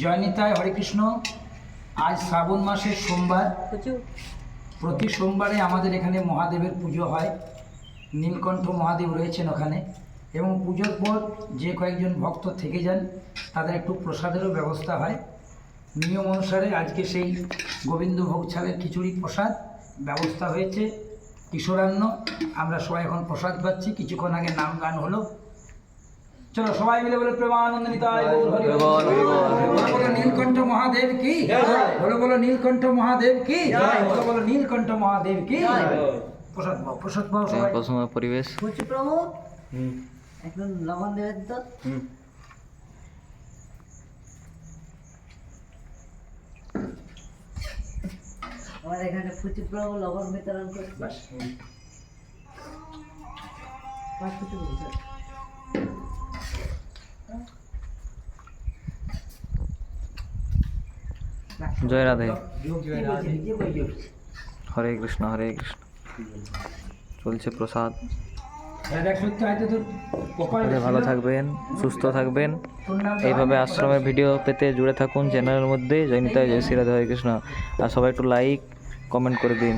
জয়নিতায় হরে কৃষ্ণ। আজ শ্রাবণ মাসের সোমবার। প্রতি সোমবারে আমাদের এখানে মহাদেবের পুজো হয়। নীলকণ্ঠ মহাদেব রয়েছেন ওখানে। এবং পুজোর পর যে কয়েকজন ভক্ত থেকে যান তাদের একটু প্রসাদেরও ব্যবস্থা হয়। নিয়ম অনুসারে আজকে সেই গোবিন্দভোগ ছালের খিচুড়ি প্রসাদ ব্যবস্থা হয়েছে। কিশোরান্ন আমরা সবাই এখন প্রসাদ পাচ্ছি। কিছুক্ষণ আগে নাম গান হলো। চলো সবাই মিলে বলে প্রেমানন্দ নিতাই নীলকণ্ঠ মহাদেব কি? বলো বলো নীলকণ্ঠ মহাদেব কি? বলো বলো নীলকণ্ঠ মহাদেব কি? প্রসাদ পাও প্রসাদ পাও সবাই। প্রথম পরিবেশ। কুচি প্রভু একটু লবণ দেবেন তো আমার এখানে ফুচি প্রভু লবণ বিতরণ করছে। বাস। ফুচি প্রভু, জয় রাধে? হরে কৃষ্ণ হরে কৃষ্ণ। চলছে প্রসাদ। ভালো থাকবেন সুস্থ থাকবেন। এইভাবে আশ্রমের ভিডিও পেতে জুড়ে থাকুন চ্যানেলের মধ্যে। জয়নিতা জয় শ্রী রাধে হরে কৃষ্ণ। আর সবাই একটু লাইক কমেন্ট করে দিন।